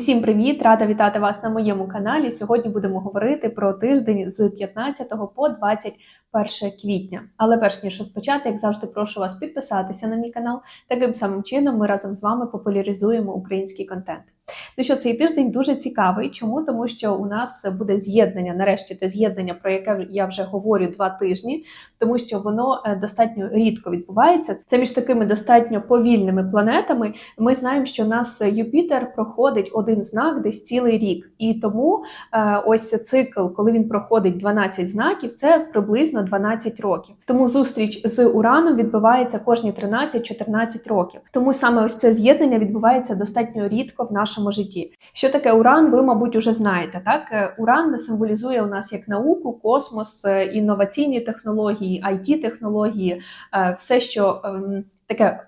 Усім привіт! Рада вітати вас на моєму каналі. Сьогодні будемо говорити про тиждень з 15 по 21 квітня. Але перш ніж розпочати, як завжди, прошу вас підписатися на мій канал. Таким самим чином ми разом з вами популяризуємо український контент. Ну що цей тиждень дуже цікавий. Чому? Тому що у нас буде з'єднання, нарешті те з'єднання, про яке я вже говорю два тижні, тому що воно е, достатньо рідко відбувається. Це між такими достатньо повільними планетами. Ми знаємо, що у нас Юпітер проходить один знак десь цілий рік, і тому е, ось цикл, коли він проходить 12 знаків, це приблизно 12 років. Тому зустріч з Ураном відбувається кожні 13-14 років. Тому саме ось це з'єднання відбувається достатньо рідко в нашому житті. Що таке Уран? Ви, мабуть, уже знаєте. Так, Е, Уран символізує у нас як науку, космос, е, інноваційні технології, it технології е, все, що ем, таке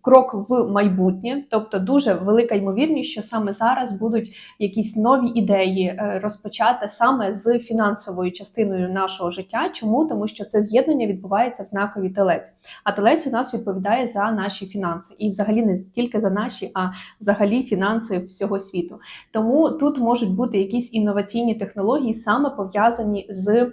крок в майбутнє, тобто дуже велика ймовірність, що саме зараз будуть якісь нові ідеї е, розпочати саме з фінансовою частиною нашого життя. Чому? Тому що це з'єднання відбувається в знакові телець. А телець у нас відповідає за наші фінанси, і взагалі не тільки за наші, а взагалі фінанси всього світу. Тому тут можуть бути якісь інноваційні технології, саме пов'язані з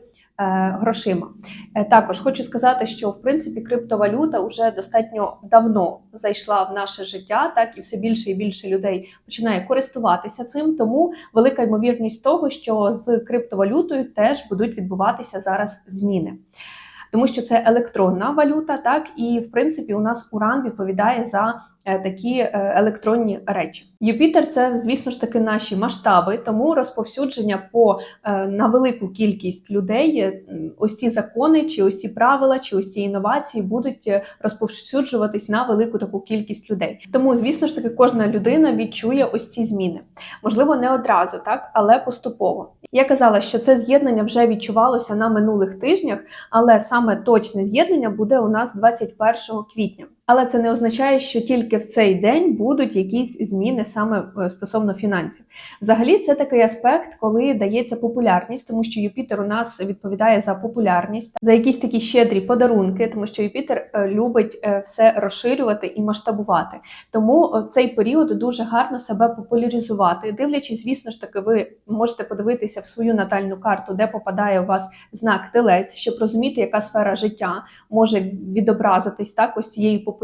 грошима. Е, Також хочу сказати, що в принципі криптовалюта вже достатньо давно зайшла в наше життя, так і все більше і більше людей починає користуватися цим. Тому велика ймовірність того, що з криптовалютою теж будуть відбуватися зараз зміни. Тому що це електронна валюта, так і в принципі у нас уран відповідає за е, такі е, електронні речі. Юпітер це, звісно ж таки, наші масштаби, тому розповсюдження по е, на велику кількість людей, е, ось ці закони, чи ось ці правила, чи ось ці інновації будуть е, розповсюджуватись на велику таку кількість людей. Тому, звісно ж таки, кожна людина відчує ось ці зміни. Можливо, не одразу, так, але поступово. Я казала, що це з'єднання вже відчувалося на минулих тижнях, але саме точне з'єднання буде у нас 21 квітня. Але це не означає, що тільки в цей день будуть якісь зміни саме е, стосовно фінансів. Взагалі, це такий аспект, коли дається популярність, тому що Юпітер у нас відповідає за популярність, за якісь такі щедрі подарунки, тому що Юпітер е, любить е, все розширювати і масштабувати. Тому цей період дуже гарно себе популяризувати. Дивлячись, звісно ж таки, ви можете подивитися в свою натальну карту, де попадає у вас знак телець, щоб розуміти, яка сфера життя може відобразитись так ось цією популярністю.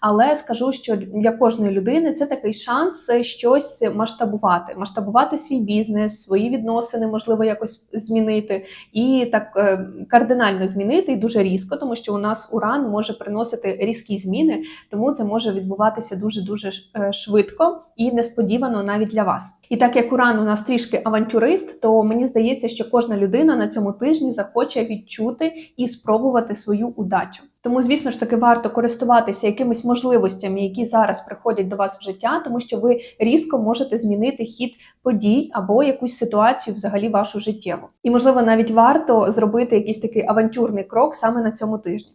Але скажу, що для кожної людини це такий шанс щось масштабувати, масштабувати свій бізнес, свої відносини, можливо, якось змінити, і так е, кардинально змінити і дуже різко, тому що у нас уран може приносити різкі зміни, тому це може відбуватися дуже дуже швидко і несподівано навіть для вас. І так як уран у нас трішки авантюрист, то мені здається, що кожна людина на цьому тижні захоче відчути і спробувати свою удачу. Тому, звісно ж таки, варто користуватися якимись можливостями, які зараз приходять до вас в життя, тому що ви різко можете змінити хід подій або якусь ситуацію, взагалі вашу життєву. І можливо, навіть варто зробити якийсь такий авантюрний крок саме на цьому тижні.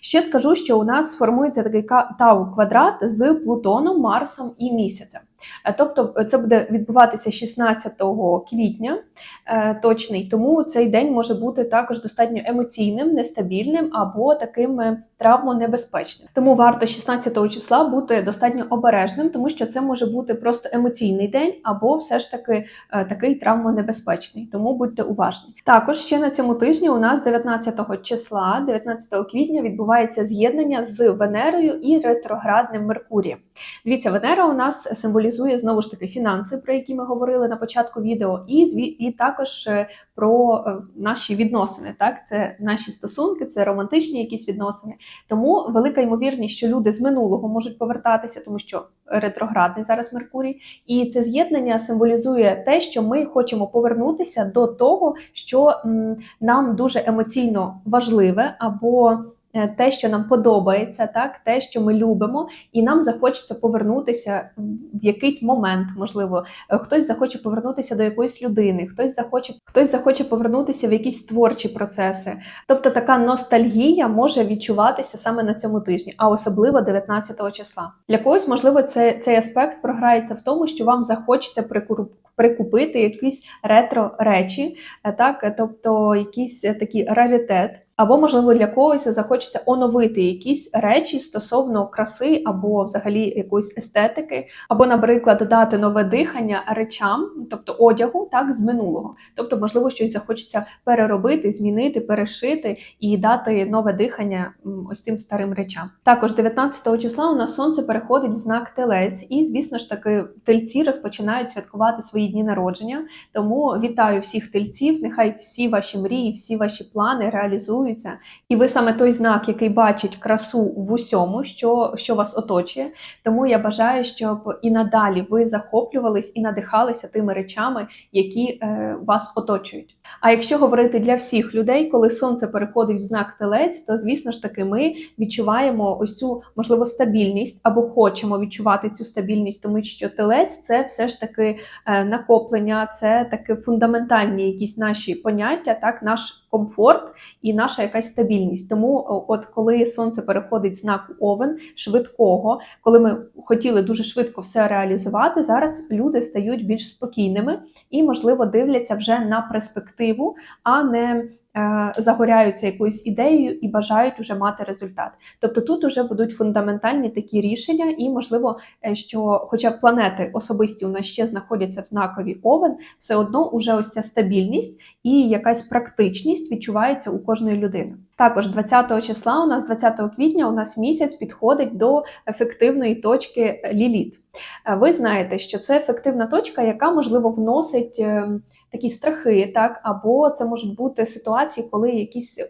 Ще скажу, що у нас сформується такий тау квадрат з Плутоном, Марсом і місяцем. Е, Тобто це буде відбуватися 16 квітня е, точний, тому цей день може бути також достатньо емоційним, нестабільним або таким е, травмонебезпечним. Тому варто 16 числа бути достатньо обережним, тому що це може бути просто емоційний день, або все ж таки е, такий травмонебезпечний. Тому будьте уважні. Також ще на цьому тижні у нас 19 числа, 19 квітня, відбувається з'єднання з Венерою і ретроградним Меркурієм. Дивіться, Венера у нас символізує знову ж таки фінанси, про які ми говорили на початку відео, і і також е, про е, наші відносини. Так, це наші стосунки, це романтичні якісь відносини. Тому велика ймовірність, що люди з минулого можуть повертатися, тому що ретроградний зараз Меркурій, і це з'єднання символізує те, що ми хочемо повернутися до того, що нам дуже емоційно важливе або те, що нам подобається, так те, що ми любимо, і нам захочеться повернутися в якийсь момент. Можливо, Е, хтось захоче повернутися до якоїсь людини, хтось захоче, хтось захоче повернутися в якісь творчі процеси. Тобто така ностальгія може відчуватися саме на цьому тижні, а особливо 19 числа. Для когось, можливо, це, цей аспект програється в тому, що вам захочеться прикур- прикупити якісь ретро речі, е, так, тобто якийсь е, такий раритет. Або, можливо, для когось захочеться оновити якісь речі стосовно краси або взагалі якоїсь естетики, або, наприклад, дати нове дихання речам, тобто одягу, так з минулого. Тобто, можливо, щось захочеться переробити, змінити, перешити і дати нове дихання ось цим старим речам. Також 19 числа у нас сонце переходить в знак телець, і звісно ж таки тельці розпочинають святкувати свої дні народження. Тому вітаю всіх тельців. Нехай всі ваші мрії, всі ваші плани реалізуються. І ви саме той знак, який бачить красу в усьому, що, що вас оточує. Тому я бажаю, щоб і надалі ви захоплювались і надихалися тими речами, які е, вас оточують. А якщо говорити для всіх людей, коли сонце переходить в знак телець, то звісно ж таки ми відчуваємо ось цю можливо стабільність або хочемо відчувати цю стабільність, тому що телець це все ж таки е, накоплення, це таке фундаментальні якісь наші поняття, так наш комфорт і наша якась стабільність. Тому, от коли сонце переходить знак овен швидкого, коли ми хотіли дуже швидко все реалізувати, зараз люди стають більш спокійними і, можливо, дивляться вже на перспективу, а не е, загоряються якоюсь ідеєю і бажають уже мати результат. Тобто тут уже будуть фундаментальні такі рішення, і можливо, е, що, хоча планети особисті у нас ще знаходяться в знакові овен, все одно уже ось ця стабільність і якась практичність відчувається у кожної людини. Також 20 числа, у нас 20 квітня, у нас місяць підходить до ефективної точки Ліліт. Е, Ви знаєте, що це ефективна точка, яка можливо вносить. Такі страхи, так або це можуть бути ситуації, коли якісь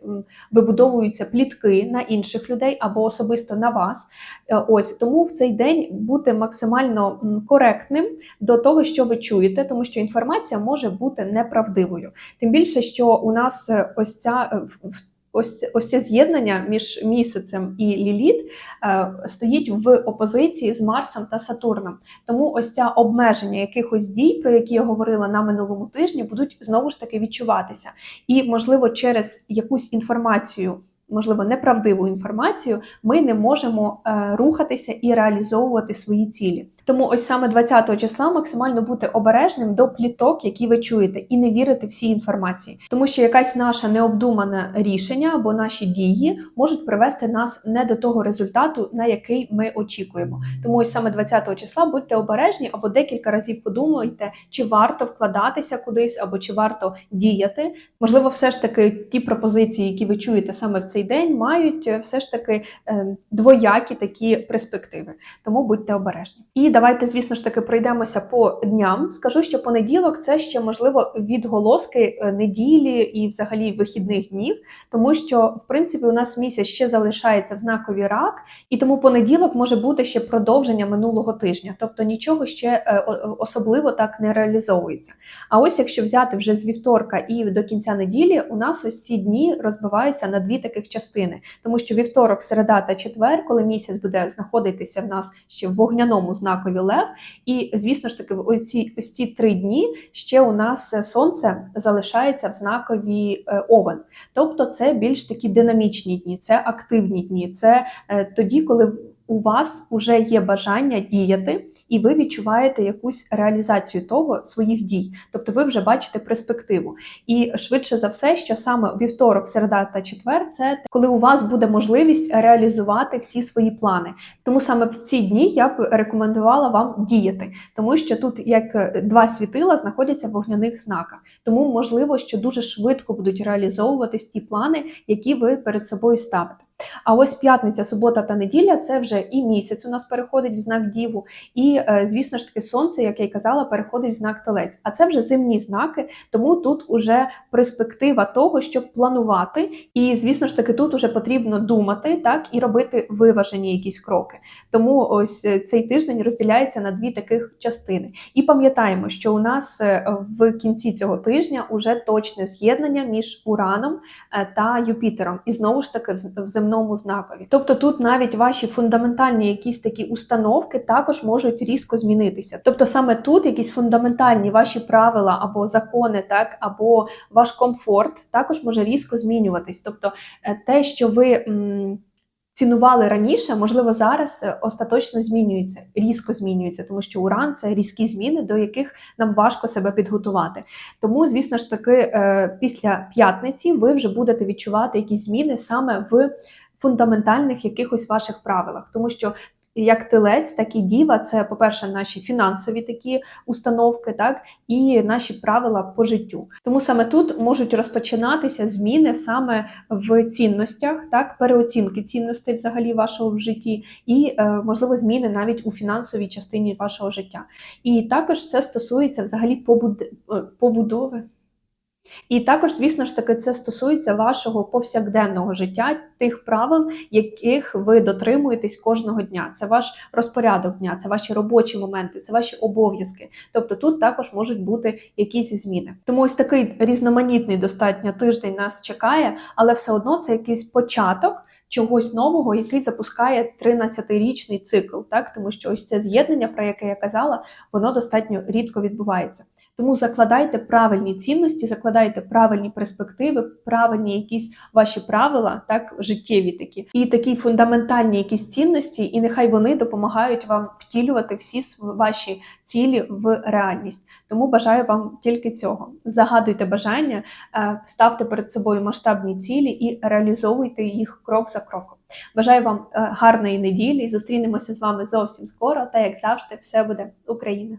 вибудовуються плітки на інших людей або особисто на вас. Е, Ось тому в цей день бути максимально коректним до того, що ви чуєте, тому що інформація може бути неправдивою. Тим більше, що у нас е, ось ця е, в- ось ось це з'єднання між місяцем і Ліліт е, стоїть в опозиції з Марсом та Сатурном. Тому ось ця обмеження якихось дій, про які я говорила на минулому тижні, будуть знову ж таки відчуватися. І, можливо, через якусь інформацію. Можливо, неправдиву інформацію, ми не можемо е, рухатися і реалізовувати свої цілі. Тому ось саме 20 числа максимально бути обережним до пліток, які ви чуєте, і не вірити всій інформації, тому що якась наша необдумане рішення або наші дії можуть привести нас не до того результату, на який ми очікуємо. Тому ось саме 20 числа будьте обережні або декілька разів подумайте, чи варто вкладатися кудись, або чи варто діяти. Можливо, все ж таки ті пропозиції, які ви чуєте саме в цей день, мають е, все ж таки е, двоякі такі перспективи. Тому будьте обережні. І давайте, звісно ж таки, пройдемося по дням. Скажу, що понеділок це ще можливо відголоски е, неділі і взагалі вихідних днів, тому що в принципі у нас місяць ще залишається в знакові рак, і тому понеділок може бути ще продовження минулого тижня, тобто нічого ще е, особливо так не реалізовується. А ось якщо взяти вже з вівторка і до кінця неділі, у нас ось ці дні розбиваються на дві таких частини, тому що вівторок, середа та четвер, коли місяць буде знаходитися в нас ще в вогняному знакові лев, і звісно ж таки, в оці ось ці три дні ще у нас е, сонце залишається в знакові е, овен. Тобто це більш такі динамічні дні, це активні дні, це е, тоді, коли у вас вже є бажання діяти, і ви відчуваєте якусь реалізацію того своїх дій. Тобто ви вже бачите перспективу. І швидше за все, що саме вівторок, середа та четвер це коли у вас буде можливість реалізувати всі свої плани. Тому саме в ці дні я б рекомендувала вам діяти, тому що тут як е, два світила знаходяться в вогняних знаках. Тому можливо, що дуже швидко будуть реалізовуватись ті плани, які ви перед собою ставите. А ось п'ятниця, субота та неділя це вже і місяць у нас переходить в знак Діву, і е, звісно ж таки сонце, як я й казала, переходить в знак Телець. А це вже зимні знаки, тому тут уже перспектива того, щоб планувати. І звісно ж таки, тут уже потрібно думати так і робити виважені якісь кроки. Тому ось е, цей тиждень розділяється на дві таких частини. І пам'ятаємо, що у нас е, в кінці цього тижня уже точне з'єднання між Ураном та Юпітером, і знову ж таки в з- в земному знакові. Тобто тут навіть ваші фундаментальні якісь такі установки також можуть різко змінитися. Тобто саме тут якісь фундаментальні ваші правила або закони, так або ваш комфорт також може різко змінюватись. Тобто е, те, що ви. Цінували раніше, можливо, зараз е, остаточно змінюється, різко змінюється, тому що уран це різкі зміни, до яких нам важко себе підготувати. Тому, звісно ж таки, е, після п'ятниці ви вже будете відчувати якісь зміни саме в фундаментальних якихось ваших правилах, тому що. Як телець, так і діва, це, по-перше, наші фінансові такі установки, так і наші правила по життю. Тому саме тут можуть розпочинатися зміни саме в цінностях, так переоцінки цінностей взагалі вашого в житті, і е, можливо зміни навіть у фінансовій частині вашого життя. І також це стосується взагалі побуд... е, побудови. І також, звісно ж таки, це стосується вашого повсякденного життя, тих правил, яких ви дотримуєтесь кожного дня. Це ваш розпорядок дня, це ваші робочі моменти, це ваші обов'язки. Тобто тут також можуть бути якісь зміни. Тому ось такий різноманітний достатньо тиждень нас чекає, але все одно це якийсь початок. Чогось нового, який запускає 13-річний цикл, так тому що ось це з'єднання, про яке я казала, воно достатньо рідко відбувається. Тому закладайте правильні цінності, закладайте правильні перспективи, правильні якісь ваші правила, так життєві такі, і такі фундаментальні якісь цінності, і нехай вони допомагають вам втілювати всі ваші цілі в реальність. Тому бажаю вам тільки цього. Загадуйте бажання, е, ставте перед собою масштабні цілі і реалізовуйте їх крок за кроком. Бажаю вам е, гарної неділі. Зустрінемося з вами зовсім скоро. Та як завжди, все буде Україна!